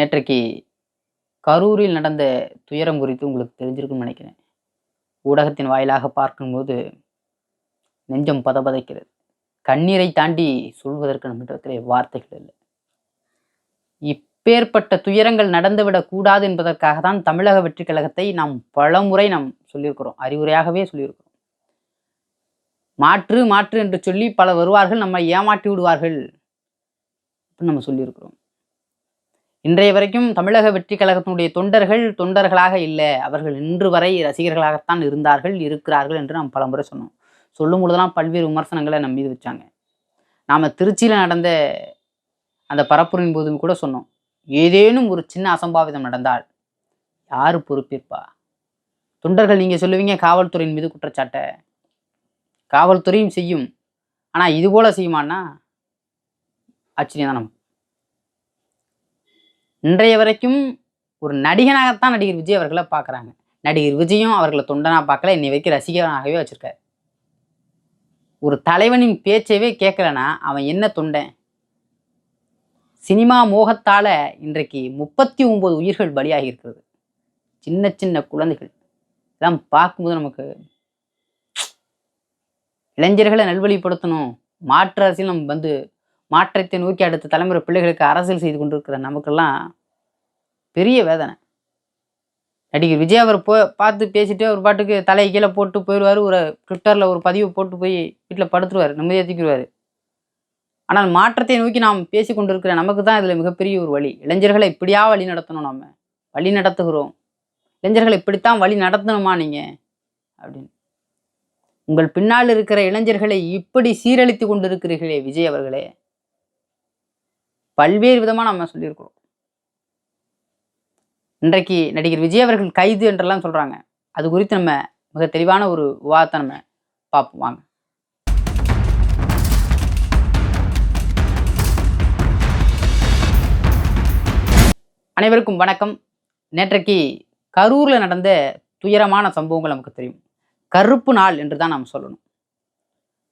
நேற்றைக்கு கரூரில் நடந்த துயரம் குறித்து உங்களுக்கு தெரிஞ்சிருக்கும்னு நினைக்கிறேன். ஊடகத்தின் வாயிலாக பார்க்கும்போது நெஞ்சம் பதபதைக்கிறது. கண்ணீரை தாண்டி சொல்வதற்கு நம்மிடத்திலே வார்த்தைகள் இல்லை. இப்பேற்பட்ட துயரங்கள் நடந்துவிடக் கூடாது என்பதற்காக தான் தமிழக வெற்றி கழகத்தை நாம் பலமுறை நாம் சொல்லியிருக்கிறோம். அறிவுரையாகவே சொல்லியிருக்கிறோம். மாற்று மாற்று என்று சொல்லி பல வருவார்கள் நம்மை ஏமாற்றி விடுவார்கள் அப்படின்னு நம்ம சொல்லியிருக்கிறோம். இன்றைய வரைக்கும் தமிழக வெற்றி கழகத்தினுடைய தொண்டர்கள் தொண்டர்களாக இல்லை. அவர்கள் இன்று வரை ரசிகர்களாகத்தான் இருந்தார்கள் இருக்கிறார்கள் என்று நாம் பலமுறை சொன்னோம். சொல்லும் பொழுதெல்லாம் பல்வேறு விமர்சனங்களை நம்ம மீது வச்சாங்க. நாம் திருச்சியில் நடந்த அந்த பரப்புரின் போதும் கூட சொன்னோம். ஏதேனும் ஒரு சின்ன அசம்பாவிதம் நடந்தால் யார் பொறுப்பேற்பா? தொண்டர்கள் நீங்கள் சொல்லுவீங்க காவல்துறையின் மீது குற்றச்சாட்டை. காவல்துறையும் செய்யும். ஆனால் இது போல செய்யுமான்னா ஆச்சரியம் தான் நமக்கு. இன்றைய வரைக்கும் ஒரு நடிகனாகத்தான் நடிகர் விஜய் அவர்களை பார்க்குறாங்க. நடிகர் விஜயும் அவர்களை தொண்டனாக பார்க்கல இன்னை வரைக்கும் ரசிகனாகவே வச்சுருக்காரு. ஒரு தலைவனின் பேச்சவே கேட்கலனா அவன் என்ன தொண்டன் சினிமா மோகத்தால் இன்றைக்கு முப்பத்தி ஒம்பது உயிர்கள் பலியாகி இருக்கிறது. சின்ன சின்ன குழந்தைகள். இதெல்லாம் பார்க்கும்போது நமக்கு இளைஞர்களை நல்வழிப்படுத்தணும். மாற்று அரசியல் நம்ம வந்து மாற்றத்தை நோக்கி அடுத்த தலைமுறை பிள்ளைகளுக்கு அரசியல் செய்து கொண்டிருக்கிற நமக்கெல்லாம் பெரிய வேதனை. நடிகர் விஜய் அவர் போ பார்த்து பேசிட்டு ஒரு பாட்டுக்கு தலையை கீழே போட்டு போயிடுவார் ஒரு ட்விட்டரில் ஒரு பதிவு போட்டு போய் வீட்டில் படுத்துருவார் நிம்மதியாக தூக்கிடுவார் ஆனால் மாற்றத்தை நோக்கி நாம் பேசி கொண்டிருக்கிற நமக்கு தான் இதில் மிகப்பெரிய ஒரு வழி. இளைஞர்களை இப்படியா வழி நடத்தணும் நம்ம வழி நடத்துகிறோம். இளைஞர்களை இப்படித்தான் வழி நடத்தணுமா நீங்கள் அப்படின்னு. உங்கள் பின்னால் இருக்கிற இளைஞர்களை இப்படி சீரழித்து கொண்டிருக்கிறீர்களே விஜய் அவர்களே. பல்வேறு விதமாக நம்ம சொல்லியிருக்கிறோம். இன்றைக்கு நடிகர் விஜய் அவர்கள் கைது என்றெல்லாம் சொல்கிறாங்க அது குறித்து நம்ம மிக தெளிவான ஒரு விவாதத்தை நம்ம பார்ப்போம். வாங்க. அனைவருக்கும் வணக்கம். நேற்றைக்கு கரூரில் நடந்த துயரமான சம்பவங்கள் நமக்கு தெரியும். கருப்பு நாள் என்று தான் நாம் சொல்லணும்.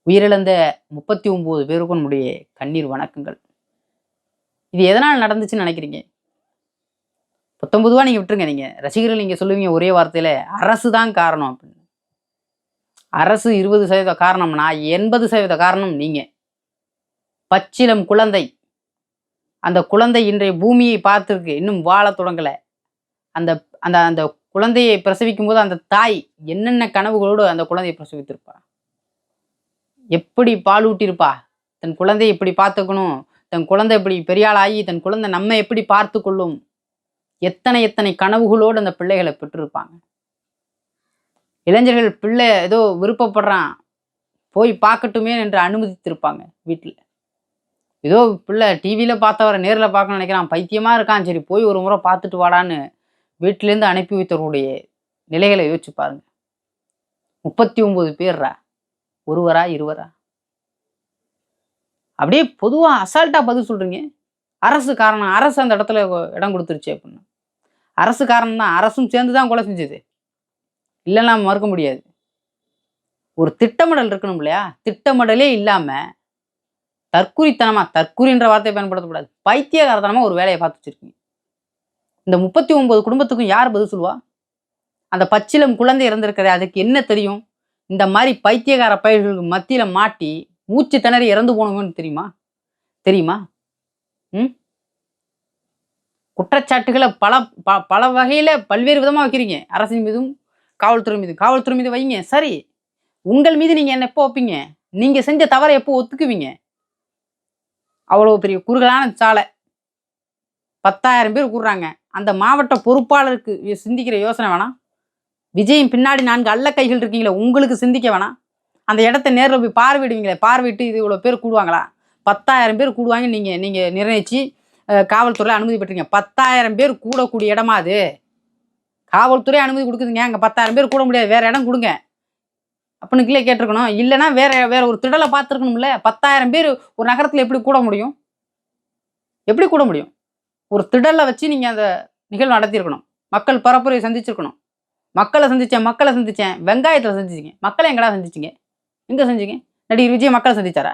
உயிரிழந்த முப்பத்தி ஒம்பது பேருக்கும் நம்முடைய கண்ணீர் வணக்கங்கள். இது எதனால் நடந்துச்சுன்னு நினைக்கிறீங்க? பத்தொம்பதுவா நீங்கள் விட்டுருங்க நீங்கள் ரசிகர்கள் நீங்கள் சொல்லுவீங்க ஒரே வார்த்தையில் அரசு தான் காரணம் அப்படின்னு. அரசு இருபது சதவீத காரணம்னா எண்பது சதவீத காரணம் நீங்கள் பச்சிலம் குழந்தை. அந்த குழந்தை இன்றைய பூமியை பார்த்துருக்கு. இன்னும் வாழத் தொடங்கலை. அந்த அந்த அந்த குழந்தையை பிரசவிக்கும் போது அந்த தாய் என்னென்ன கனவுகளோடு அந்த குழந்தையை பிரசவித்திருப்பா? எப்படி பாலூட்டியிருப்பா? தன் குழந்தையை இப்படி பார்த்துக்கணும்? தன் குழந்தை இப்படி பெரியாளாகி தன் குழந்தை நம்ம எப்படி பார்த்து கொள்ளும் எத்தனை எத்தனை கனவுகளோடு அந்த பிள்ளைகளை பெற்றிருப்பாங்க? இளைஞர்கள் பிள்ளை ஏதோ விருப்பப்படுறான் போய் பார்க்கட்டுமே என்று அனுமதித்திருப்பாங்க வீட்டில். ஏதோ பிள்ளை டிவியில் பார்த்தவரை நேரில் பார்க்கணும்னு நினைக்கிறான் பைத்தியமாக இருக்கான் சரி போய் ஒரு முறை பார்த்துட்டு வாடான்னு வீட்டிலேருந்து அனுப்பி வைத்தவர்களுடைய நிலைகளை யோசிச்சு பாருங்க. முப்பத்தி ஒம்பது பேர்ரா? ஒருவரா இருவரா? அப்படியே பொதுவாக அசால்ட்டாக பதில் சொல்கிறீங்க அரசு காரணம் அரசு அந்த இடத்துல இடம் கொடுத்துருச்சு அப்படின்னு. அரசு காரணம் தான் அரசும் சேர்ந்து தான் கொலை செஞ்சது. இல்லைன்னா மறுக்க முடியாது. ஒரு திட்டமிடல் இருக்கணும் இல்லையா? திட்டமிடலே இல்லாமல் தற்குறித்தனமாக தற்குறின்ற வார்த்தையை பயன்படுத்தக்கூடாது. பைத்தியகாரத்தனமா ஒரு வேலையை பார்த்து வச்சிருக்கீங்க. இந்த முப்பத்தி ஒன்பது குடும்பத்துக்கும் யார் பதில் சொல்லுவா? அந்த பச்சிலம் குழந்தை இறந்திருக்கிறது அதுக்கு என்ன தெரியும்? இந்த மாதிரி பைத்தியகார பயிர்களுக்கு மத்தியில் மாட்டி மூச்சு திணறி இறந்து போனவங்கன்னு தெரியுமா? தெரியுமா? ம்? குற்றச்சாட்டுகளை பல ப பல வகையில் பல்வேறு விதமாக வைக்கிறீங்க. அரசின் மீதும் காவல்துறை மீது காவல்துறை மீது வைங்க. சரி. உங்கள் மீது நீங்கள் என்ன எப்போ வைப்பீங்க? நீங்கள் செஞ்ச தவறை எப்போ ஒத்துக்குவீங்க? அவ்வளோ பெரிய குறுகலான சாலை. பத்தாயிரம் பேர் கூடுறாங்க. அந்த மாவட்ட பொறுப்பாளருக்கு யோ- சிந்திக்கிற யோசனை வேணாம். விஜயின் பின்னாடி நான்கு அல்ல கைகள் இருக்கீங்களே உங்களுக்கு சிந்திக்க வேணாம். அந்த இடத்த நேரில் போய் பார்வையிடுவீங்களே பார்வையிட்டு இது இவ்வளோ பேர் கூடுவாங்களா? பத்தாயிரம் பேர் கூடுவாங்க நீங்கள் நீங்கள் நிர்ணயிச்சு அஹ், காவல்துறையில் அனுமதி பெற்றீங்க பத்தாயிரம் பேர் கூடக்கூடிய இடமா அது? காவல்துறை அனுமதி கொடுக்குதுங்க. அங்கே பத்தாயிரம் பேர் கூட முடியாது. வேற இடம் கொடுங்க. அப்படின்னு கீழே கேட்டிருக்கணும். இல்லைன்னா வேற வேற ஒரு திடலை பார்த்துருக்கணும்ல. பத்தாயிரம் பேர் ஒரு நகரத்தில் எப்படி கூட முடியும்? எப்படி கூட முடியும்? ஒரு திடலை வச்சு நீங்கள் அந்த நிகழ்வு நடத்தியிருக்கணும். மக்கள் பரப்புரை சந்திச்சிருக்கணும். மக்களை சந்தித்தேன் மக்களை சந்திச்சேன். வெங்காயத்தில் சந்திச்சிங்க. மக்களை எங்கடா சந்திச்சிங்க? எங்கே செஞ்சீங்க? நடிகர் விஜய் மக்களை சந்திச்சாரா?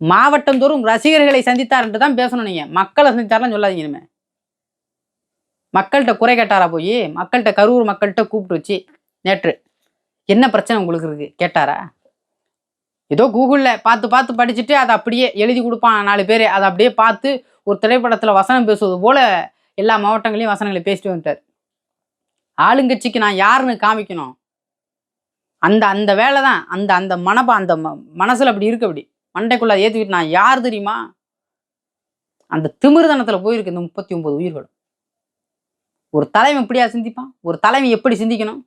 மாவட்டம் தோறும் ரசிகர்களை சந்தித்தார் என்று தான் பேசணும் நீங்கள் மக்களை சந்தித்தார்லாம் சொல்லாதீங்க இனிமே. மக்கள்கிட்ட குறை கேட்டாரா போய்? மக்கள்கிட்ட கரூர் மக்கள்கிட்ட கூப்பிட்டு வச்சு நேற்று என்ன பிரச்சனை உங்களுக்கு இருக்கு? கேட்டாரா? ஏதோ கூகுளில் பார்த்து பார்த்து படிச்சுட்டு அதை அப்படியே எழுதி கொடுப்பான் நாலு பேர். அதை அப்படியே பார்த்து ஒரு திரைப்படத்தில் வசனம் பேசுவது போல எல்லா மாவட்டங்களையும் வசனங்களை பேசிட்டு வந்துட்டார். ஆளுங்கட்சிக்கு நான் யாருன்னு காமிக்கணும்? அந்த அந்த வேலை தான் அந்த அந்த மனப்பா அந்த ம- அப்படி இருக்கு அப்படி. மண்டைக்குள்ளே ஏற்றிக்கிட்டு நான் யார் தெரியுமா? அந்த திமிர்தனத்தில் போயிருக்கு இந்த முப்பத்தி ஒன்பது உயிர்களும். ஒரு தலைவன் எப்படியா சிந்திப்பான்? ஒரு தலைவன் எப்படி சிந்திக்கணும்?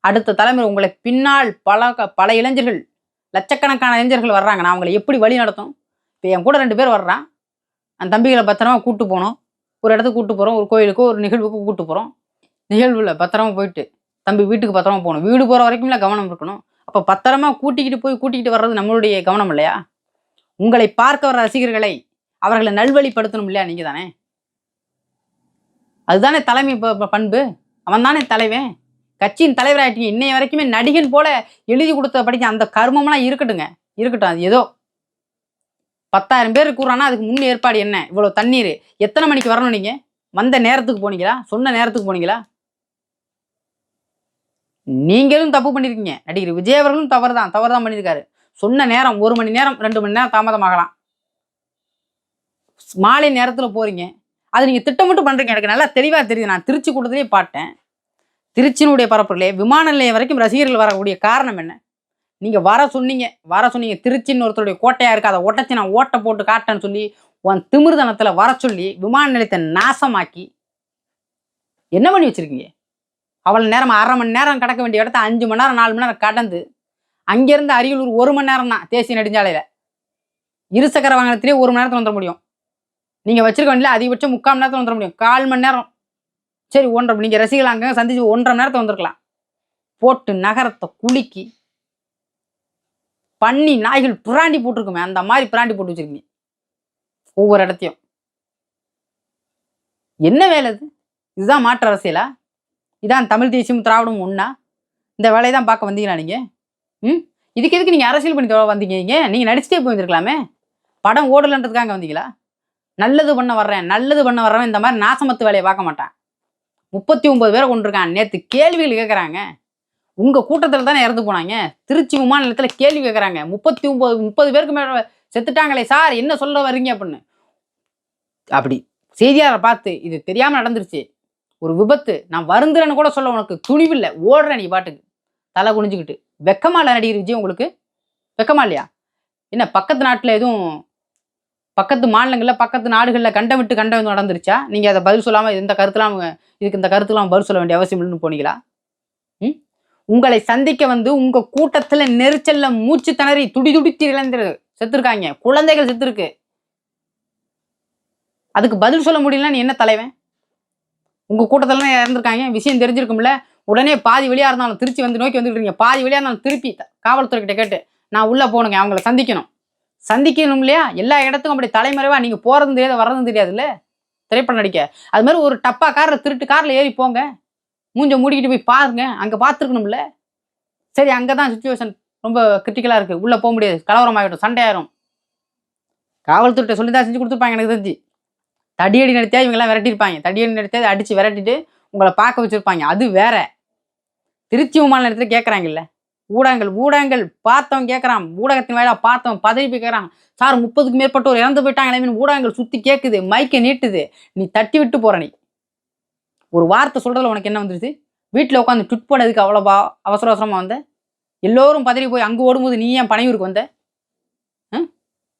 அடுத்த தலைமுறை உங்களை பின்னால் பல க- பல இளைஞர்கள் லட்சக்கணக்கான இளைஞர்கள் வர்றாங்க. நான் அவங்களை எப்படி வழி நடத்தும்? இப்போ என் கூட ரெண்டு பேர் வர்றான். அந்த தம்பிகளை பத்திரமா கூப்பிட்டு போனோம். ஒரு இடத்துக்கு கூப்பிட்டு போகிறோம் ஒரு கோயிலுக்கோ ஒரு நிகழ்வுக்கு கூப்பிட்டு போகிறோம் நிகழ்வில் பத்திரமா போயிட்டு தம்பி வீட்டுக்கு பத்திரமா போகணும். வீடு போகிற வரைக்கும்ல கவனம் இருக்கணும். அப்போ பத்திரமா கூட்டிக்கிட்டு போய் கூட்டிக்கிட்டு வர்றது நம்மளுடைய கவனம் இல்லையா? உங்களை பார்க்க வர ரசிகர்களை அவர்களை நல்வழிப்படுத்தணும் இல்லையா? நீங்கள் தானே? அதுதானே தலைமை ப- ப- பண்பு. அவன் தானே தலைவன். கட்சியின் தலைவராகிட்டீங்க இன்னைய வரைக்குமே நடிகன் போல எழுதி கொடுத்த படிக்க அந்த கர்மம்லாம் இருக்கட்டுங்க. இருக்கட்டும். அது ஏதோ பத்தாயிரம் பேர் கூறானா அதுக்கு முன் ஏற்பாடு என்ன? இவ்வளோ தண்ணீர். எத்தனை மணிக்கு வரணும் நீங்கள் வந்த நேரத்துக்கு போனீங்களா? சொன்ன நேரத்துக்கு போனீங்களா? நீங்களும் தப்பு பண்ணியிருக்கீங்க நடிகர் விஜய் அவர்களும் தவறு தான் தவறு தான் பண்ணியிருக்காரு சொன்ன நேரம் ஒரு மணி நேரம் ரெண்டு மணி நேரம் தாமதமாகலாம். மாலை நேரத்தில் போகிறீங்க அது நீங்கள் திட்டமிட்டு பண்ணுறீங்க எனக்கு நல்லா தெளிவாக தெரியுது. நான் திருச்சி கூட்டத்திலே பார்த்தேன். திருச்சியினுடைய பரப்புலே விமான நிலையம் வரைக்கும் ரசிகர்கள் வரக்கூடிய காரணம் என்ன? நீங்கள் வர சொன்னீங்க. வர சொன்னீங்க. திருச்சின்னு ஒருத்தருடைய கோட்டையாக இருக்குது அதை ஒட்டச்சி நான் ஓட்டை போட்டு காட்டேன்னு சொல்லி உன் திமிர்தனத்தில் வர சொல்லி விமான நிலையத்தை நாசமாக்கி என்ன பண்ணி வச்சிருக்கீங்க? அவ்வளோ நேரம் அரை மணி நேரம் கடக்க வேண்டிய இடத்த அஞ்சு மணி நேரம் நாலு மணி நேரம் கடந்து அங்கேருந்து அரியலூர் ஒரு மணி நேரம் தான் தேசிய நெடுஞ்சாலையில். இருசக்கர வாகனத்திலே ஒரு மணி நேரத்தில் வந்துட முடியும். நீங்கள் வச்சிருக்க வண்டியில் அதிகபட்சம் முக்கால் மணி நேரத்தில் வந்துட முடியும். கால் மணி நேரம். சரி ஒன்றரை நீங்கள் ரசிகர்கள் அங்கே சந்திச்சு ஒன்றரை மணி நேரத்தில் வந்திருக்கலாம். போட்டு நகரத்தை குலுக்கி பண்ணி நாய்கள் பிராண்டி போட்டிருக்குமே அந்த மாதிரி பிராண்டி போட்டு வச்சிருக்கீங்க. ஒவ்வொரு இடத்தையும். என்ன வேலை இது? இதுதான் மாற்று அரசியலா? இதான் தமிழ் தேசியம் திராவிடம் ஒன்றா இந்த வேலையை தான் பார்க்க வந்தீங்களா நீங்கள் ம்? இதுக்கு எதுக்கு நீங்கள் அரசியல் பண்ணி தொ- வந்தீங்க நீங்கள் நீங்க நடிச்சுட்டே போயிருந்துருக்கலாமே? படம் ஓடலன்றதுக்காங்க வந்தீங்களா? நல்லது பண்ண வர்றேன் நல்லது பண்ண வர்றவன் இந்த மாதிரி நாசமத்து வேலையை பார்க்க மாட்டான். முப்பத்தி ஒன்பது பேரை கொண்டிருக்கான் நேற்று கேள்விகள் கேட்குறாங்க உங்கள் கூட்டத்தில் தானே இறந்து போனாங்க. திருச்சி விமான நிலையத்தில் கேள்வி கேட்குறாங்க முப்பத்தி ஒம்பது முப்பது பேருக்கு மேலே செத்துட்டாங்களே சார் என்ன சொல்ல வர்றீங்க அப்படின்னு. அப்படி செய்தியாளரை பார்த்து இது தெரியாமல் நடந்துருச்சு. ஒரு விபத்து. நான் வருந்துறேன்னு கூட சொல்ல உனக்கு துணிவில்லை. ஓடுற நீ பாட்டுக்கு. தலை குனிஞ்சுக்கிட்டு. வெக்கமா இல்லை நடிகர் விஜய் உங்களுக்கு? வெக்கமா இல்லையா? என்ன பக்கத்து நாட்டில் எதுவும் பக்கத்து மாநிலங்களில் பக்கத்து நாடுகளில் கண்டம் விட்டு கண்டம் எதுவும் நடந்துருச்சா? நீங்கள் அதை பதில் சொல்லாமல் இந்த கருத்துலாம் அவங்க- இதுக்கு இந்த கருத்துலாம் பதில் சொல்ல வேண்டிய அவசியம் இல்லைன்னு போனீங்களா? ம்? உங்களை சந்திக்க வந்து உங்கள் கூட்டத்தில் நெரிச்சல்ல மூச்சு திணறி துடி துடித்து இழந்து செத்துருக்காங்க. குழந்தைகள் செத்துருக்கு. அதுக்கு பதில் சொல்ல முடியலன்னா நீ என்ன தலைவன்? உங்கள் கூட்டத்துல இறந்துருக்காங்க. விஷயம் தெரிஞ்சிருக்கும்ல. உடனே பாதி வெளியாக இருந்தாலும் திருச்சி வந்து நோக்கி வந்துட்டு இருக்கீங்க பாதி வெளியாக இருந்தாலும் திருப்பி காவல்துறைக்கிட்ட காவல்துறை கேட்டு நான் உள்ளே போகணுங்க. அவங்கள சந்திக்கணும். சந்திக்கணும் இல்லையா? எல்லா இடத்துக்கும் அப்படி தலைமறைவாக நீங்கள் போகிறதும் தெரியாது வர்றதும் தெரியாதுல்ல? திரைப்படம் நடிக்க. அது மாதிரி ஒரு டப்பா காரில் திருட்டு காரில் ஏறி போங்க. மூஞ்ச மூடிக்கிட்டு போய் பாருங்க. அங்கே பார்த்துருக்கணும்ல சரி அங்கே தான் சுச்சுவேஷன் ரொம்ப கிரிட்டிக்கலாக இருக்குது உள்ளே போக முடியாது. கலவரம் ஆகிடும் சண்டை ஆயிரும் காவல்துறை சொல்லி தான் செஞ்சு கொடுத்துருப்பாங்க எனக்கு தெரிஞ்சு. தடியடி நடத்தியா இவங்கெல்லாம் விரட்டியிருப்பாங்க. தடியடி நடத்தியா அடிச்சு விரட்டிட்டு உங்களை பார்க்க வச்சிருப்பாங்க. அது வேற. திருச்சி விமான நிலையத்தில் கேட்குறாங்கல்ல ஊடகங்கள் ஊடகங்கள் பார்த்தவன் கேட்குறான் ஊடகத்தின் வேலை பார்த்தவன் பதவி கேட்குறான் சார் முப்பதுக்கு மேற்பட்டோர் இறந்து போயிட்டாங்களே ஊடகங்கள் சுற்றி கேட்குது மைக்கை நீட்டுது. நீ தட்டி விட்டு போற நீ. ஒரு வார்த்தை சொல்கிறதுல உனக்கு என்ன வந்துருச்சு? வீட்டில் உட்காந்து ட்விட் பண்ணதுக்கு அவ்வளோவா அவசர அவசரமாக வந்த? எல்லோரும் பதறி போய் அங்கே ஓடும்போது நீ ஏன் பனையூருக்கு வந்த?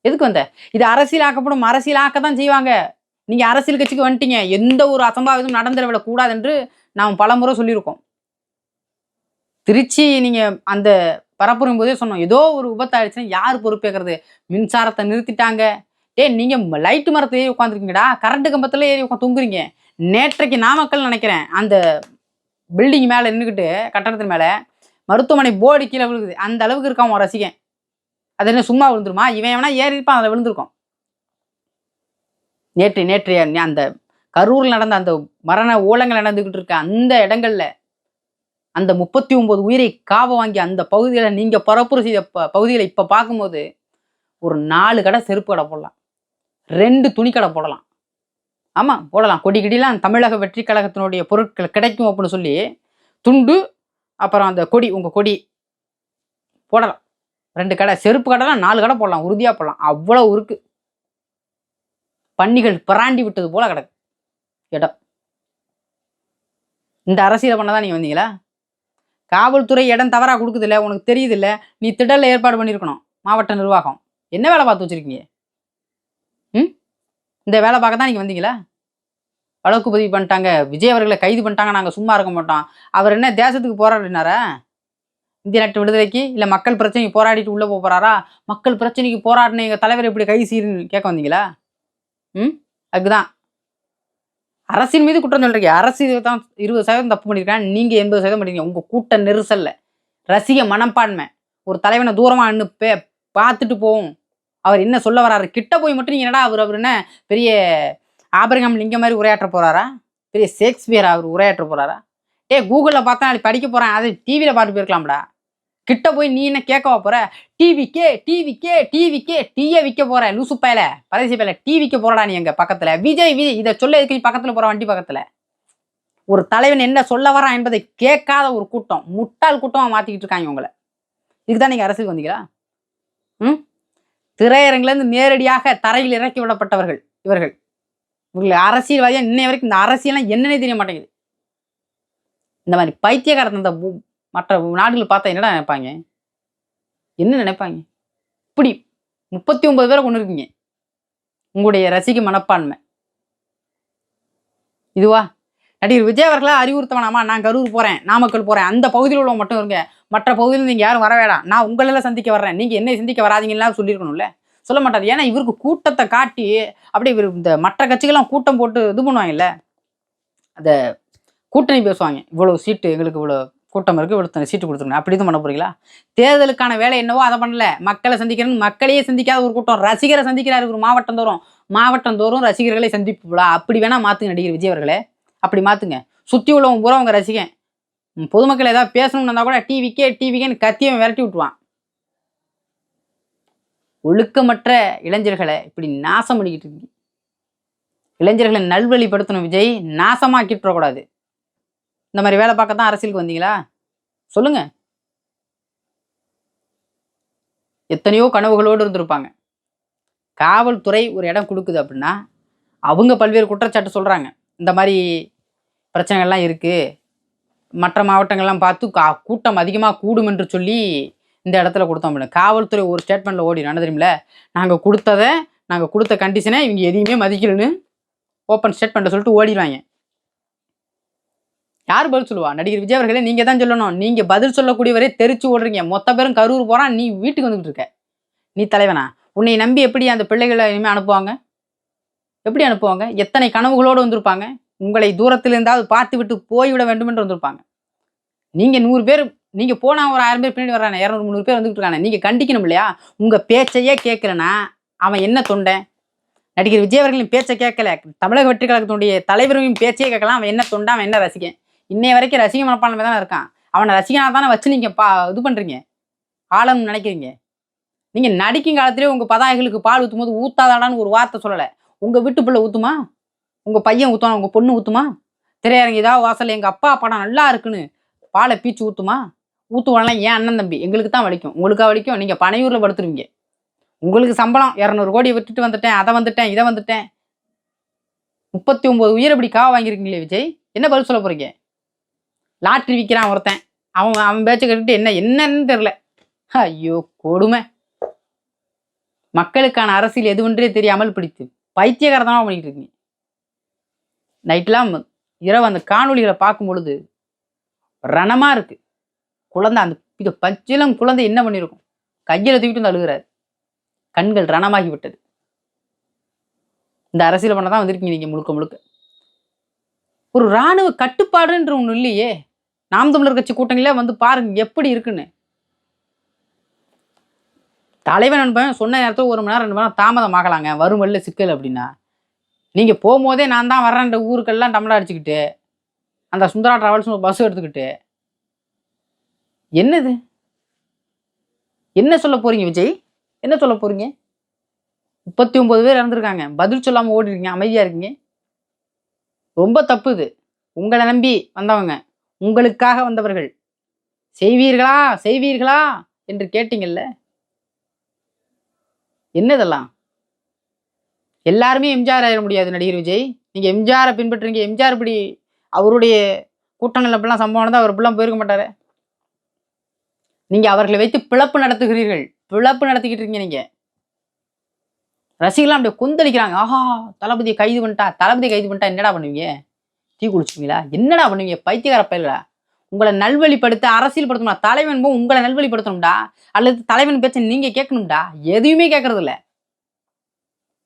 எதுக்கு வந்த? இது அரசியல் ஆக்கப்படும் அரசியல் ஆக்க தான் செய்வாங்க. நீங்கள் அரசியல் கட்சிக்கு வந்துட்டீங்க. எந்த ஒரு அசம்பாவிதம் நடந்துட கூடாது என்று நாம் பலமுறை சொல்லியிருக்கோம். திருச்சி நீங்கள் அந்த பரப்புரும் போதே சொன்னோம். ஏதோ ஒரு விபத்தாயிடுச்சுன்னா யார் பொறுப்பேற்கிறது? மின்சாரத்தை நிறுத்திட்டாங்க. டேய் நீங்கள் லைட்டு மரத்துல ஏறி உட்காந்துருக்கீங்கடா கரண்ட்டு கம்பத்தில் ஏறி உட்காந்து தூங்குறீங்க. நேற்றைக்கு நாமக்கல் நினைக்கிறேன். அந்த பில்டிங் மேலே நின்றுக்கிட்டு கட்டடத்தின் மேலே மருத்துவமனை போர்டு கீழே விழுகுது. அந்த அளவுக்கு இருக்கான் ஒரு ரசிகன். அது என்ன சும்மா விழுந்துருமா? இவன் வேணா ஏறி இருப்பான் அதில் விழுந்திருக்கும். நேற்று நேற்று அந்த கரூரில் நடந்த அந்த மரண ஓலங்கள் நடந்துகிட்டு இருக்க அந்த இடங்கள்ல அந்த முப்பத்தி ஒன்பது உயிரை காவ வாங்கி அந்த பகுதிகளை நீங்க பரப்புரை செய்த ப பகுதிகளை இப்ப பார்க்கும்போது ஒரு நாலு கடை செருப்பு கடை போடலாம். ரெண்டு துணி கடை போடலாம். ஆமாம் போடலாம். கொடி கிடிலாம் தமிழக வெற்றி கழகத்தினுடைய பொருட்கள் கிடைக்கும் அப்படின்னு சொல்லி துண்டு அப்புறம் அந்த கொடி உங்கள் கொடி போடலாம். ரெண்டு கடை செருப்பு கடைலாம் நாலு கடை போடலாம். உறுதியாக போடலாம். அவ்வளோ இருக்குது பன்னிகள் பிராண்டி விட்டது போல கிடக்கு. இடம். இந்த அரசியலை பண்ண தான் நீங்கள் வந்தீங்களா? காவல்துறை இடம் தவறாக கொடுக்குதில்ல உனக்கு தெரியுதில்ல நீ திடலில் ஏற்பாடு பண்ணியிருக்கணும் மாவட்ட நிர்வாகம். என்ன வேலை பார்த்து வச்சுருக்கீங்க? ம்? இந்த வேலை பார்க்க தான் நீங்கள் வந்தீங்களா? வழக்கு பதிவு பண்ணிட்டாங்க விஜய் அவர்களை கைது பண்ணிட்டாங்க நாங்கள் சும்மா இருக்க மாட்டோம். அவர் என்ன தேசத்துக்கு போராடினாரா இந்திய நாட்டு விடுதலைக்கு? இல்லை மக்கள் பிரச்சனைக்கு போராடிட்டு உள்ளே போக போறாரா? மக்கள் பிரச்சனைக்கு போராடின எங்கள் தலைவர் எப்படி கை சீருன்னு கேட்க வந்தீங்களா? ம்? அதுக்குதான். அரசின் மீது குற்றம் சொல்றீங்க. அரசு தான் இருபது சதவீதம் தப்பு பண்ணியிருக்காங்க. நீங்க எண்பது சதவீதம் பண்ணிருக்கீங்க உங்க கூட்ட நெரிசல்ல. ரசிக மனப்பான்மை. ஒரு தலைவனை தூரமா நின்று பே பார்த்துட்டு போவோம். அவர் என்ன சொல்ல வராரு? கிட்ட போய் மட்டும் நீங்க என்னடா அவர் அவர் என்ன பெரிய ஆபரகம் லிங்க மாதிரி உரையாற்ற போறாரா? பெரிய ஷேக்ஸ்பியர் அவர் உரையாற்ற போறாரா? ஏ கூகுளில் பார்த்தா நாளைக்கு படிக்க போகிறேன் அதை டிவியில் பார்த்து போயிருக்கலாம்டா. கிட்ட போய் நீ என்ன கேட்க போற? டிவிக்கே டிவிக்கே டிவிக்கே டீயை விற்க போற லூசு பயல பரதேசி பயல டீ விற்க போறடா நீ எங்க பக்கத்துல. விஜய் விஜய் இதை சொல்ல எதுக்கு நீ பக்கத்துல போற வண்டி பக்கத்துல? ஒரு தலைவன் என்ன சொல்ல வரான் என்பதை கேட்காத ஒரு கூட்டம் முட்டாள் கூட்டமாக மாத்திக்கிட்டு இருக்காங்க உங்களை இதுதான் நீங்க அரசுக்கு வந்தீங்களா? ம்? திரையரங்கிலிருந்து நேரடியாக தரையில் இறக்கி விடப்பட்டவர்கள் இவர்கள். இவர்கள் அரசியல்வாதியா இன்னை வரைக்கும் இந்த அரசியல்லாம் என்னன்னே தெரிய மாட்டேங்குது. இந்த மாதிரி பைத்தியகாரத்தை இந்த மற்ற நாடுகள் பார்த்தா என்னடா நினைப்பாங்க? என்ன நினைப்பாங்க? இப்படி முப்பத்தி ஒன்பது பேரை கொண்டு இருக்கீங்க. உங்களுடைய ரசிக மனப்பான்மை. இதுவா? நடிகர் விஜய் அவர்களா அறிவுறுத்த வேணாமா நான் கரூர் போகிறேன் நாமக்கல் போகிறேன் அந்த பகுதியில் உள்ளவங்க மட்டும் இருங்க. மற்ற பகுதியில் நீங்கள் யாரும் வர வேணாம். நான் உங்களெல்லாம் சந்திக்க வர்றேன். நீங்கள் என்னை சந்திக்க வராதீங்கலாம் சொல்லியிருக்கணும்ல? சொல்ல மாட்டாரு. ஏன்னா இவருக்கு கூட்டத்தை காட்டி அப்படியே இவர் இந்த மற்ற கட்சிகள்லாம் கூட்டம் போட்டு இது பண்ணுவாங்கல்ல? அந்த கூட்டணி பேசுவாங்க. இவ்வளோ சீட்டு எங்களுக்கு இவ்வளோ கூட்டம் இருக்கு இவ்வளோ சீட்டு கொடுத்துருங்க. அப்படி தான் பண்ண போறீங்களா? தேர்தலுக்கான வேலை என்னவோ அதை பண்ணல. மக்களை சந்திக்கணும் மக்களையே சந்திக்காத ஒரு கூட்டம். ரசிகரை சந்திக்கிறாரு ஒரு மாவட்டம் தோறும். மாவட்டம் தோறும் ரசிகர்களை சந்திப்புலா? அப்படி வேணா மாற்றுங்க நடிகர் விஜய் அவர்களே. அப்படி மாத்துங்க. சுத்தி உள்ளவங்க பூரா உங்க ரசிகன். பொதுமக்கள் ஏதாவது பேசணும்னு இருந்தால் கூட டிவிக்கே டிவிக்கேன்னு கத்தியம் விரட்டி விட்டுவான் ஒழுக்கமற்ற இளைஞர்களை இப்படி நாசம் பண்ணிக்கிட்டு இருக்கு இளைஞர்களை நல்வழிப்படுத்தணும் விஜய். நாசமாக்கிட்டுறக்கூடாது இந்த மாதிரி வேலை பார்க்க தான் அரசியலுக்கு வந்தீங்களா? சொல்லுங்க. எத்தனையோ கனவுகளோடு இருந்திருப்பாங்க. காவல்துறை ஒரு இடம் கொடுக்குது அப்படின்னா அவங்க பல்வேறு குற்றச்சாட்டு சொல்கிறாங்க இந்த மாதிரி பிரச்சனைகள்லாம் இருக்குது மற்ற மாவட்டங்கள்லாம் பார்த்து கா கூட்டம் அதிகமாக கூடும் என்று சொல்லி இந்த இடத்துல கொடுத்தோம் அப்படின்னு காவல்துறை ஒரு ஸ்டேட்மெண்ட்டில் ஓடி என்ன தெரியுமில நாங்கள் கொடுத்ததை நாங்கள் கொடுத்த கண்டிஷனை இவங்க எதையுமே மதிக்கலன்னு ஓப்பன் ஸ்டேட்மெண்ட்டை சொல்லிட்டு ஓடிடுவாங்க. யார் பதில் சொல்லுவா? நடிகர் விஜய் அவர்களே நீங்கள் தான் சொல்லணும். நீங்கள் பதில் சொல்லக்கூடியவரே தெரிச்சு ஓடுறீங்க. மொத்த பேரும் கரூர் போகிறான் நீ வீட்டுக்கு வந்துக்கிட்டு இருக்க. நீ தலைவனா? உன்னை நம்பி எப்படி அந்த பிள்ளைகளை இனிமேல் அனுப்புவாங்க? எப்படி அனுப்புவாங்க? எத்தனை கனவுகளோடு வந்திருப்பாங்க? உங்களை தூரத்தில் இருந்தாவது பார்த்து விட்டு போய்விட வேண்டும் என்று வந்திருப்பாங்க. நீங்கள் நூறு பேர் நீங்கள் போனால் ஒரு ஆயிரம் பேர் பின்னாடி வர்றாங்க இரநூறு முந்நூறு பேர் வந்துக்கிட்டு இருக்காங்க நீங்கள் கண்டிக்கணும் இல்லையா? உங்கள் பேச்சையே கேட்கலனா அவன் என்ன தொண்டை? நடிகர் விஜய் அவர்களின் பேச்சை கேட்கல. தமிழக வெற்றி கழகத்தினுடைய தலைவரையும் பேச்சையே கேட்கலாம். அவன் என்ன தொண்டை? அவன் என்ன ரசிகன்? இன்னைய வரைக்கும் ரசிக மனப்பான்மை தானே இருக்கான். அவனை ரசிகனாக தானே வச்சு நீங்கள் பா இது பண்ணுறீங்க ஆளணும்னு நினைக்கிறீங்க? நீங்கள் நடிக்கும் காலத்திலே உங்கள் பதாகைகளுக்கு பால் ஊற்றும் போது ஊத்தாதாடான்னு ஒரு வார்த்தை சொல்லலை. உங்கள் வீட்டு பிள்ளை ஊற்றுமா உங்கள் பையன் ஊத்துவானா? உங்கள் பொண்ணு ஊற்றுமா திரையரங்கு ஏதாவது வாசல் எங்கள் அப்பா படம் நல்லா இருக்குன்னு பாலை பீச்சு ஊற்றுமா ஊத்துவானலாம் ஏன் அண்ணன் தம்பி? எங்களுக்கு தான் வலிக்கும். உங்களுக்கா வலிக்கும்? நீங்கள் பனையூரில் படுத்துருவீங்க. உங்களுக்கு சம்பளம் இரநூறு கோடி விட்டுட்டு வந்துட்டேன் அதை வந்துட்டேன் இதை வந்துட்டேன். முப்பத்தி ஒம்பது உயிர் அப்படி காவ வாங்கியிருக்கீங்களே விஜய்? என்ன பதில் சொல்ல போகிறீங்க லாட்ரி விற்கிறான் ஒருத்தன். அவன் அவன் பேச்சை கேட்டுட்டு என்ன என்னன்னு தெரில ஐயோ கொடுமை. மக்களுக்கான அரசியல் எதுவென்றே தெரியாமல் பிடித்து பைத்தியகாரத்தனமாக பண்ணிட்டு இருக்கீங்க. நைட்லாம் இரவு அந்த காணொளிகளை பார்க்கும் பொழுது ரணமா இருக்கு. குழந்தை அந்த இது பச்சிலம் குழந்தை என்ன பண்ணியிருக்கும் கையில தூக்கிட்டு வந்து அழுகிறாரு. கண்கள் ரணமாகி விட்டது இந்த அரசியல் பண்ண தான் வந்திருக்கீங்க நீங்க முழுக்க முழுக்க. ஒரு இராணுவ கட்டுப்பாடுன்ற ஒண்ணு இல்லையே. நாம் தமிழர் கட்சி கூட்டங்களே வந்து பாருங்க எப்படி இருக்குன்னு. தலைவன் நண்பன் சொன்ன நேரத்தில் ஒரு மணி நேரம் ரெண்டு மணி நேரம் தாமதம் ஆகலாங்க. வரும் சிக்கல் அப்படின்னா. நீங்கள் போகும்போதே நான் தான் வர்றேன்ற ஊருக்கெல்லாம் டமடா அடிச்சுக்கிட்டு அந்த சுந்தரா டிராவல்ஸ் பஸ் எடுத்துக்கிட்டு. என்னது? என்ன சொல்ல போகிறீங்க விஜய்? என்ன சொல்ல போகிறீங்க முப்பத்தி ஒம்பது பேர் இறந்துருக்காங்க. பதில் சொல்லாமல் ஓடி இருக்கீங்க இருக்கீங்க. ரொம்ப தப்பு இது. உங்களை நம்பி வந்தவங்க. உங்களுக்காக வந்தவர்கள். செய்வீர்களா? செய்வீர்களா? என்று கேட்டீங்கல்ல? என்னதெல்லாம்? எல்லாருமே எம்ஜிஆர் ஆயிட முடியாது நடிகர் விஜய். நீங்கள் எம்ஜிஆரை பின்பற்றுறீங்க. எம்ஜிஆர் இப்படி அவருடைய கூட்டங்கள் அப்படிலாம் சம்பவம் தான் அவர் இப்படிலாம் போயிருக்க மாட்டார். நீங்கள் அவர்களை வைத்து பிழப்பு நடத்துகிறீர்கள். பிழப்பு நடத்திக்கிட்டு இருக்கீங்க நீங்கள் ரசிகர்லாம் அப்படியே கொந்தளிக்கிறாங்க. ஆஹா தளபதியை கைது பண்ணிட்டா தளபதியை கைது பண்ணிட்டா என்னடா பண்ணுவீங்க? டீ குடிச்சுவீங்களா என்னடா பண்ணுவீங்க? பைத்தியக்கார பயிலா உங்களை நல்வழிப்படுத்த அரசியல் படுத்தணும்டா தலைவன் போ உங்களை நல்வழிப்படுத்தணும்டா. அல்லது தலைவன் பேச்ச நீங்க கேட்கணும்டா. எதையுமே கேட்கறது இல்லை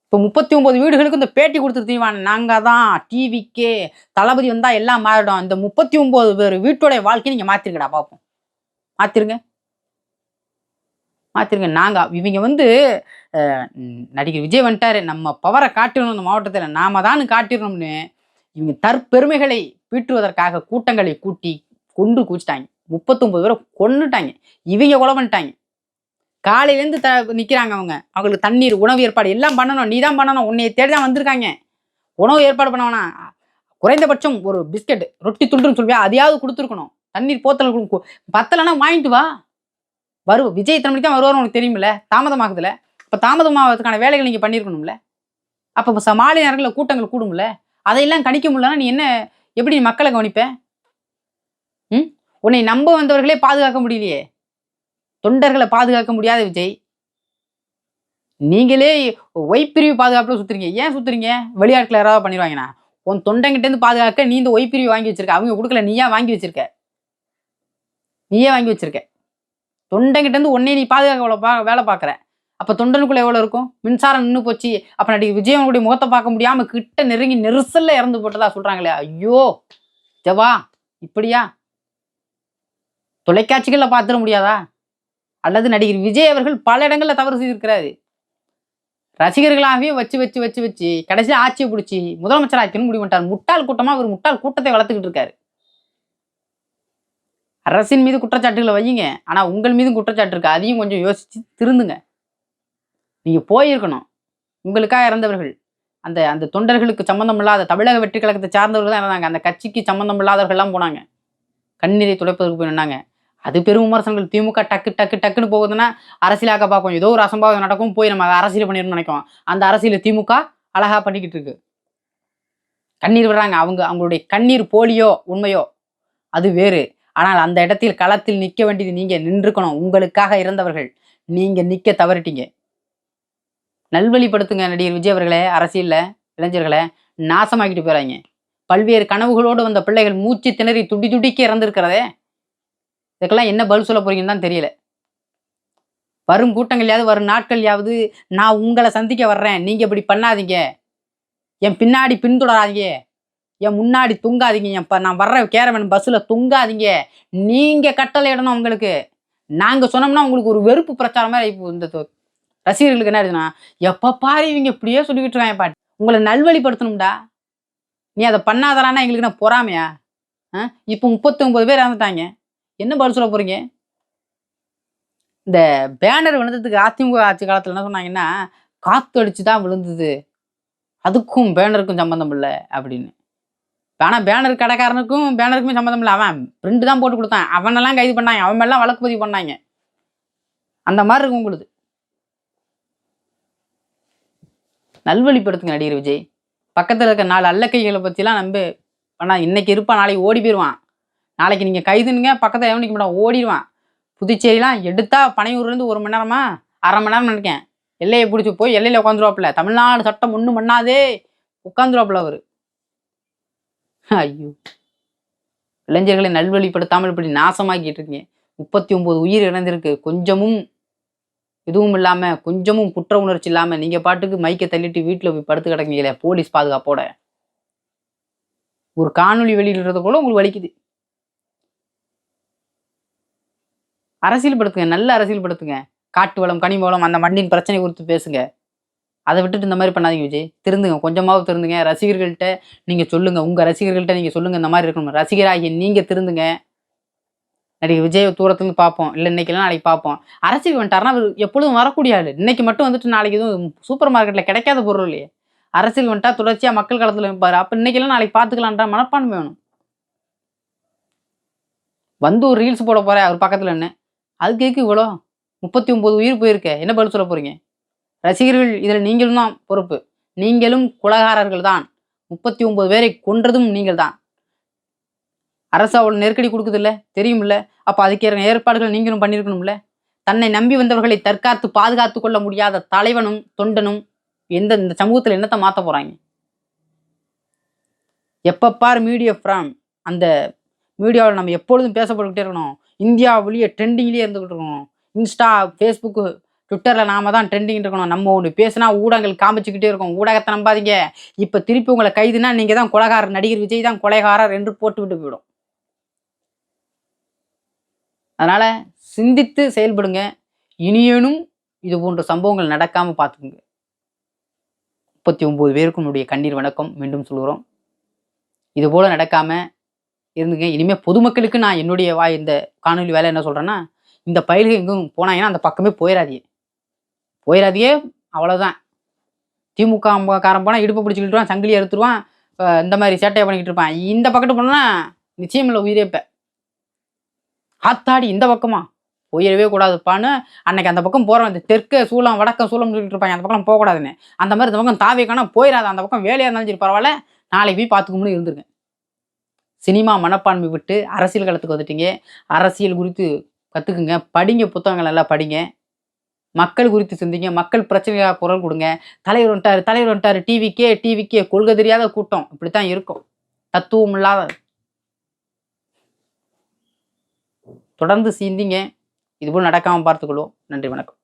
இப்போ முப்பத்தி ஒன்பது வீடுகளுக்கு இந்த பேட்டி கொடுத்துருத்தீங்க நாங்கள் தான் டிவிக்கே தளபதி வந்தா எல்லாம் மாறிடும். இந்த முப்பத்தி ஒன்பது பேர் வீட்டோடைய வாழ்க்கையை நீங்க மாற்றிருங்கடா பார்ப்போம் மாத்திருங்க. மாத்திருங்க. நாங்க இவங்க வந்து நடிகர் விஜய் வந்துட்டாரு. நம்ம பவரை காட்டிடணும் இந்த மாவட்டத்தில். நாம தான் காட்டிடணும்னு. இவங்க தற்பெருமைகளை பீற்றுவதற்காக கூட்டங்களை கூட்டி கொண்டு குவிச்சிட்டாங்க. முப்பத்தொன்பது பேரை கொண்டுட்டாங்க இவங்க கொலை பண்ணிட்டாங்க. காலையிலேருந்து த நிற்கிறாங்க அவங்க. அவங்களுக்கு தண்ணீர் உணவு ஏற்பாடு எல்லாம் பண்ணணும். நீ தான் பண்ணணும். உன்னைய தேடி தான் வந்திருக்காங்க. உணவு ஏற்பாடு பண்ணவனா? குறைந்தபட்சம் ஒரு பிஸ்கட் ரொட்டி துண்டுன்னு சொல்லுவியா? அதையாவது கொடுத்துருக்கணும். தண்ணீர் போத்தல் கொடுக்கும் பத்தலைன்னா வாங்கிட்டு வா. வரு விஜய் இத்தனை மணிக்கு தான் வருவார் உனக்கு தெரியுமில்ல? தாமதமாகுதுல. இப்போ தாமதமாகிறதுக்கான வேலைகள் நீங்கள் பண்ணியிருக்கணும்ல. அப்போ சமாளி மாலை நேரங்களில் கூட்டங்கள் கூடும்ல? அதையெல்லாம் கணிக்க முடியலன்னா நீ என்ன எப்படி நீ மக்களை கவனிப்ப? ம்? உன்னை நம்ப வந்தவர்களே பாதுகாக்க முடியலையே. தொண்டர்களை பாதுகாக்க முடியாத விஜய். நீங்களே ஒய்பிரிவு பாதுகாப்புல சுத்துறீங்க. ஏன் சுத்துறீங்க? வெளியாட்கள் யாராவது பண்ணிடுவாங்கண்ணா. உன் தொண்டங்கிட்ட இருந்து பாதுகாக்க நீ இந்த ஒய்பிரிவு வாங்கி வச்சிருக்க. அவங்க கொடுக்கல நீயா வாங்கி வச்சிருக்க? நீயே வாங்கி வச்சிருக்க. தொண்டங்கிட்ட இருந்து நீ பாதுகாக்க பா- வேலை பார்க்குற. அப்போ தொண்டனுக்குள்ளே எவ்வளோ இருக்கும்? மின்சாரம் நின்று போச்சு. அப்போ நடிகை விஜயனுடைய முகத்தை பார்க்க முடியாம கிட்ட நெருங்கி நெரிசல்ல இறந்து போட்டதா சொல்றாங்களே. ஐயோ! ஜவா இப்படியா? தொலைக்காட்சிகளில் பார்த்துட முடியாதா? அல்லது நடிகர் விஜய் அவர்கள் பல இடங்களில் தவறு செய்திருக்கிறாரு. ரசிகர்களாகவே வச்சு வச்சு வச்சு வச்சு கடைசியில் ஆட்சியை பிடிச்சி முதலமைச்சர் ஆக்கணும்னு முடிவு பண்ணிட்டார். முட்டாள் கூட்டமா ஒரு முட்டாள் கூட்டத்தை வளர்த்துக்கிட்டு இருக்காரு. அரசின் மீது குற்றச்சாட்டுகளை வையுங்க. ஆனா உங்கள் மீதும் குற்றச்சாட்டு இருக்கு. அதையும் கொஞ்சம் யோசிச்சு திருந்துங்க. நீங்கள் போயிருக்கணும். உங்களுக்காக இறந்தவர்கள். அந்த அந்த தொண்டர்களுக்கு சம்மந்தம் இல்லாத தமிழக வெற்றி கழகத்தை சார்ந்தவர்கள் தான் இருந்தாங்க அந்த கட்சிக்கு சம்மந்தம் இல்லாதவர்கள்லாம் போனாங்க. கண்ணீரை துடைப்பதற்கு போய் நின்னாங்க. அது பெரும் விமர்சனங்கள். திமுக டக்கு டக்கு டக்குன்னு போகுதுன்னா அரசியலாக்க பார்க்கும் ஏதோ ஒரு அசம்பாவிதம் நடக்கும் போய் நம்ம அரசியல் பண்ணிடணும்னு நினைக்கும். அந்த அரசியலை திமுக அழகாக பண்ணிக்கிட்டு இருக்கு. கண்ணீர் விடுறாங்க. அவங்க அவங்களுடைய கண்ணீர் போலியோ உண்மையோ அது வேறு. ஆனால் அந்த இடத்தில் களத்தில் நிற்க வேண்டியது நீங்கள் நின்றுக்கணும். உங்களுக்காக இறந்தவர்கள். நீங்கள் நிற்க தவறிட்டீங்க. நல்வழிப்படுத்துங்க நடிகர் விஜய் அவர்களே அரசியல்ல இளைஞர்களை. நாசமாக்கிட்டு போறாங்க. பல்வேறு கனவுகளோடு வந்த பிள்ளைகள் மூச்சு திணறி துடி துடிக்க இறந்துருக்கிறதே. இதுக்கெல்லாம் என்ன பதில் சொல்ல போறீங்கன்னு தான் தெரியல. வரும் கூட்டங்கள்யாவது வரும் நாட்கள்யாவது நான் உங்களை சந்திக்க வர்றேன். நீங்க இப்படி பண்ணாதீங்க. என் பின்னாடி பின்தொடராதீங்க. என் முன்னாடி தொங்காதீங்க. என் ப- நான் வர்ற கேரவன் பஸ்ஸில் தொங்காதீங்க. நீங்கள் கட்டளை இடணும் உங்களுக்கு நாங்கள் சொன்னோம்னா உங்களுக்கு ஒரு வெறுப்பு பிரச்சாரம் மாதிரி இந்த ரசிகர்களுக்கு என்ன ஆயிடுச்சுன்னா எப்ப பாரு இவங்க இப்படியே சொல்லிக்கிட்டு இருக்காங்க பாட்டி. உங்களை நல்வழிப்படுத்தணும்டா. நீ அதை பண்ணாதானா எங்களுக்கு நான் பொறாமையா? ஆ? இப்போ முப்பத்தி ஒன்பது பேர் இறந்துட்டாங்க. என்ன பதில் சொல்ல போறீங்க? இந்த பேனர் விழுந்ததுக்கு அதிமுக ஆட்சி காலத்தில் என்ன சொன்னாங்கன்னா காத்து அடிச்சு தான் விழுந்தது. அதுக்கும் பேனருக்கும் சம்மந்தம் இல்லை. அப்படின்னு. ஆனால் பேனர் கடைக்காரனுக்கும் பேனருக்குமே சம்மந்தம் இல்லை. அவன் பிரிண்ட் தான் போட்டு கொடுத்தான். அவனெல்லாம் கைது பண்ணாங்க. அவன் மேலாம் வழக்கு பதிவு பண்ணாங்க. அந்த மாதிரி இருக்கும் உங்களுக்கு நல்வழிப்படுத்துங்க நடிகர் விஜய். பக்கத்தில் இருக்க நாலு அல்லக்கைகளை பற்றிலாம் நம்ப. ஆனால் இன்னைக்கு இருப்பான் நாளைக்கு ஓடி போயிடுவான் நாளைக்கு நீங்கள் கைதுனுங்க பக்கத்தில் எவனிக்க மாட்டான் ஓடிடுவான். புதுச்சேரிலாம் எடுத்தா பனையூர்லேருந்து ஒரு மணி நேரமா அரை மணி நேரம் நினைக்கேன். எல்லையை பிடிச்சி போய் எல்லையில் உட்காந்துருவாப்புல. தமிழ்நாடு சட்டம் ஒன்றும் பண்ணாதே உட்காந்துருவாப்புல அவர். ஐயோ. இளைஞர்களை நல்வழிப்படுத்தாமல் இப்படி நாசமாக்கிட்டு இருக்கீங்க. முப்பத்தி ஒம்பது உயிர் இழந்திருக்கு. கொஞ்சமும் எதுவும் இல்லாமல் கொஞ்சமும் குற்ற உணர்ச்சி இல்லாமல் நீங்கள் பாட்டுக்கு மைக்கை தள்ளிட்டு வீட்டில் போய் படுத்து கிடக்கீங்களே போலீஸ் பாதுகாப்போட? ஒரு காணொளி வெளியிடுறது கூட உங்களுக்கு வலிக்குது. அரசியல் படுத்துங்க நல்ல அரசியல் படுத்துங்க. காட்டு வளம் கனிம வளம் அந்த மண்ணின் பிரச்சனை குறித்து பேசுங்க. அதை விட்டுட்டு இந்த மாதிரி பண்ணாதீங்க விஜய். திருந்துங்க கொஞ்சமாவது திருந்துங்க. ரசிகர்கள்ட்ட நீங்கள் சொல்லுங்கள் உங்கள் ரசிகர்கள்ட்ட நீங்கள் சொல்லுங்கள் இந்த மாதிரி இருக்கணும். ரசிகராகிய நீங்கள் திருந்துங்க. நடிகர் விஜய் தூரத்துலேருந்து பார்ப்போம். இல்லை இன்னைக்கெல்லாம் நாளைக்கு பார்ப்போம். அரசியல் வந்துட்டார்னா அவர் எப்பொழுதும் வரக்கூடிய ஆள். இன்றைக்கி மட்டும் வந்துட்டு நாளைக்கு எதுவும் சூப்பர் மார்க்கெட்டில் கிடைக்காத பொருள் இல்லையே. அரசியல் வந்துட்டா தொடர்ச்சியாக மக்கள் களத்தில் இருப்பார் அப்போ இன்னைக்கெல்லாம் நாளைக்கு பார்த்துக்கலான்ற மனப்பான்மை வேணும். வந்து ஒரு ரீல்ஸ் போட போகிறேன் அவர் பக்கத்தில் என்ன அதுக்கு எதுக்கு இவ்வளோ? முப்பத்தி ஒம்பது உயிர் போயிருக்க. என்ன பதில் சொல்ல போகிறீங்க ரசிகர்கள் இதில் நீங்களும் தான் பொறுப்பு. நீங்களும் குலகாரர்கள் தான் முப்பத்தி ஒம்பது பேரை கொன்றதும் நீங்கள் தான் அரசு அவ்வளோ நெருக்கடி கொடுக்குதுல்ல? தெரியும்ல அப்போ அதுக்கேற ஏற்பாடுகள் நீங்களும் பண்ணியிருக்கணும்ல தன்னை நம்பி வந்தவர்களை தற்காத்து பாதுகாத்து கொள்ள முடியாத தலைவனும் தொண்டனும் எந்த இந்த சமூகத்தில் என்னத்தை மாற்ற போகிறாங்க எப்போ பார் மீடியா ஃப்ரம் அந்த மீடியாவில் நம்ம எப்பொழுதும் பேசப்பட்டுக்கிட்டே இருக்கணும். இந்தியா வெளியே ட்ரெண்டிங்லேயே இருந்துக்கிட்டு இருக்கணும். இன்ஸ்டா ஃபேஸ்புக்கு ட்விட்டரில் நாம தான் ட்ரெண்டிங் இருக்கணும். நம்ம ஒன்று பேசினா ஊடகங்கள் காமிச்சுக்கிட்டே இருக்கும். ஊடகத்தை நம்பாதீங்க. இப்போ திருப்பி உங்களை கைதுனா நீங்கள் தான் கொலகாரர் நடிகர் விஜய் தான் கொலைகாரர் என்று போட்டு விட்டு போயிடும். அதனால் சிந்தித்து செயல்படுங்க. இனியனும் இது போன்ற சம்பவங்கள் நடக்காமல் பார்த்துக்குங்க. முப்பத்தி ஒம்பது பேருக்கும் என்னுடைய கண்ணீர் வணக்கம். மீண்டும் சொல்கிறோம் இது போல் நடக்காமல் இருந்துங்க. இனிமேல் பொதுமக்களுக்கு நான் என்னுடைய வாய் இந்த காணொலி வேலை என்ன சொல்கிறேன்னா இந்த பயிர்கள் எங்கும் போனாங்கன்னா அந்த பக்கமே போயிடாதியே போயிடாதியே அவ்வளோதான் திமுக காரம் போனால் இடுப்பு பிடிச்சிக்கிட்டுருவான் சங்கிலி அறுத்துருவான் இந்த மாதிரி சேட்டையை பண்ணிக்கிட்டு இருப்பான். இந்த பக்கத்து போனால் நிச்சயம் இல்லை உயிரே இப்போ. ஆத்தாடி இந்த பக்கமா? போயிடவே கூடாதுப்பான்னு அன்னைக்கு அந்த பக்கம் போகிறோம் இந்த தெற்க சூளம் வடக்க சூளம் சொல்லிட்டு இருப்பாங்க அந்த பக்கம் போகக்கூடாதுன்னு. அந்த மாதிரி இந்த பக்கம் தாவே போயிடாது. அந்த பக்கம் வேலையாக இருந்தாலும் சரி பரவாயில்ல. நாளைக்கு போய் பார்த்துக்கணும்னு இருந்திருக்கேன். சினிமா மனப்பான்மை விட்டு அரசியல் களத்துக்கு வந்துட்டீங்க. அரசியல் குறித்து கற்றுக்குங்க படிங்க புத்தகங்கள் எல்லாம் படிங்க. மக்கள் குறித்து சிந்திங்க. மக்கள் பிரச்சனையாக குரல் கொடுங்க. தலைவர் வந்துட்டாரு தலைவர் வந்துட்டாரு. டிவிக்கே டிவிக்கே கொள்கை தெரியாத கூட்டம். இப்படி தான் இருக்கும். தத்துவம் இல்லாத தொடர்ந்து சிந்திங்க. இதுபோல் நடக்காமல் பார்த்துக்கொள்வோம். நன்றி வணக்கம்.